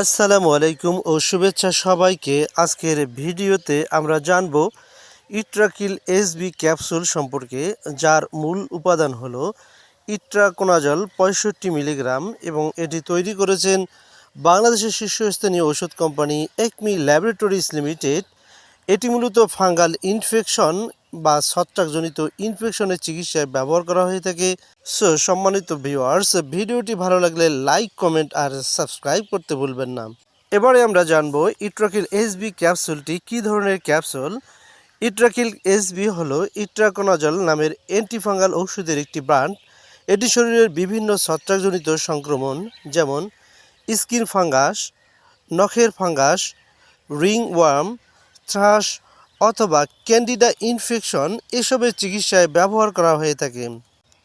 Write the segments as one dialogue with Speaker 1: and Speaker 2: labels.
Speaker 1: আসসালামু আলাইকুম ও শুভেচ্ছা সবাইকে। আজকের ভিডিওতে আমরা জানব ইট্রাকিল এসবি ক্যাপসুল সম্পর্কে, যার মূল উপাদান হলো ইট্রাকোনাজল পঁয়ষট্টি মিলিগ্রাম এবং এটি তৈরি করেছেন বাংলাদেশের শীর্ষস্থানীয় ওষুধ কোম্পানি একমি ল্যাবরেটরিজ লিমিটেড। এটি মূলত ফাঙ্গাল ইনফেকশন বা ছত্রাকজনিত ইনফেকশনের চিকিৎসায় ব্যবহার করা হয়ে থাকে। সো সম্মানিত ভিউয়ার্স ভিডিওটি ভালো লাগলে লাইক কমেন্ট আর সাবস্ক্রাইব করতে ভুলবেন না। এবারে আমরা জানব ইট্রাকিল এসবি ক্যাপসুলটি কী ধরনের ক্যাপসুল? ইট্রাকিল এসবি হলো ইট্রাকোনাজল নামের অ্যান্টিফাঙ্গাল ঔষধের একটি ব্র্যান্ড এটি শরীরের বিভিন্ন ছত্রাকজনিত সংক্রমণ, যেমন স্কিন ফাঙ্গাস, নখের ফাঙ্গাস রিং ওয়ার্ম থ্রাশ অথবা ক্যান্ডিডা ইনফেকশন এসবের চিকিৎসায় ব্যবহার করা হয়ে থাকে।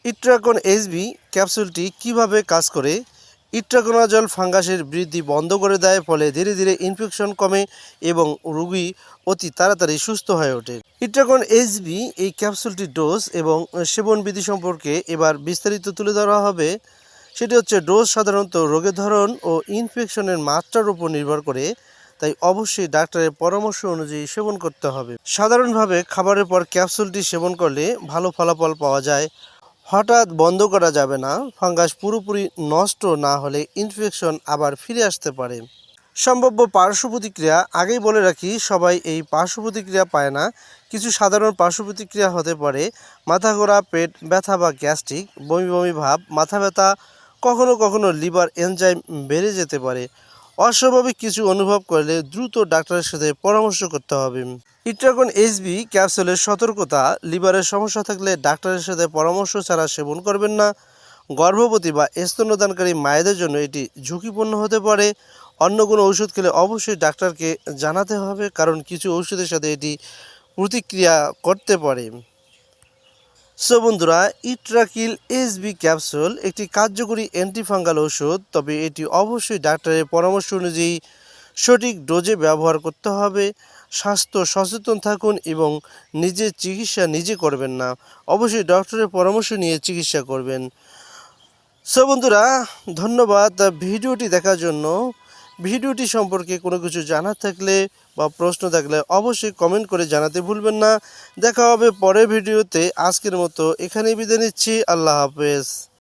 Speaker 1: ইট্রাকন এসবি ক্যাপসুলটি কীভাবে কাজ করে? ইট্রাকোনাজল ফাঙ্গাসের বৃদ্ধি বন্ধ করে দেয়, ফলে ধীরে ধীরে ইনফেকশন কমে এবং রোগী অতি তাড়াতাড়ি সুস্থ হয়ে ওঠে। ইট্রাকন এসবি এই ক্যাপসুলটির ডোজ এবং সেবনবিধি সম্পর্কে এবার বিস্তারিত তুলে ধরা হবে। সেটি হচ্ছে ডোজ সাধারণত রোগের ধরন ও ইনফেকশনের মাত্রার উপর নির্ভর করে। তাই অবশ্যই ডাক্তারের পরামর্শ অনুযায়ী সেবন করতে হবে। সাধারণভাবে খাবারের পর ক্যাপসুলটি সেবন করলে ভালো ফলাফল পাওয়া যায়। হঠাৎ বন্ধ করা যাবে না, ফাঙ্গাস পুরোপুরি নষ্ট না হলে ইনফেকশন আবার ফিরে আসতে পারে। সম্ভাব্য পার্শ্ব প্রতিক্রিয়া আগেই বলে রাখি, সবাই এই পার্শ্ব প্রতিক্রিয়া পায় না। কিছু সাধারণ পার্শ্ব প্রতিক্রিয়া হতে পারে মাথা ঘোরা পেট ব্যথা বা গ্যাস্ট্রিক, বমি বমি ভাব, মাথা ব্যথা, কখনো কখনো লিভার এনজাইম বেড়ে যেতে পারে। অস্বাভাবিক কিছু অনুভব করলে দ্রুত ডাক্তারের সাথে পরামর্শ করতে হবে। ইট্রাগন এসবি ক্যাপসুলের সতর্কতা, লিভারের সমস্যা থাকলে ডাক্তারের সাথে পরামর্শ ছাড়া সেবন করবেন না। গর্ভবতী বা স্তন্যদানকারী মায়েদের জন্য এটি ঝুঁকিপূর্ণ হতে পারে। অন্য কোনো ওষুধ খেলে অবশ্যই ডাক্তারকে জানাতে হবে, কারণ কিছু ওষুধের সাথে এটি প্রতিক্রিয়া করতে পারে। সো বন্ধুরা, ইট্রাকিল এসবি ক্যাপসুল একটি কার্যকরী অ্যান্টিফাঙ্গাল ওষুধ, তবে এটি অবশ্যই ডাক্তারের পরামর্শ অনুযায়ী সঠিক ডোজে ব্যবহার করতে হবে। স্বাস্থ্য সচেতন থাকুন এবং নিজের চিকিৎসা নিজে করবেন না, অবশ্যই ডক্টরের পরামর্শ নিয়ে চিকিৎসা করবেন। সো বন্ধুরা, ধন্যবাদ ভিডিওটি দেখার জন্য। ভিডিওটি সম্পর্কে কোনো কিছু জানার থাকলে বা প্রশ্ন থাকলে অবশ্যই কমেন্ট করে জানাতে ভুলবেন না। দেখা হবে পরের ভিডিওতে। আজকের মতো এখানেই বিদায় নিচ্ছি। আল্লাহ হাফেজ।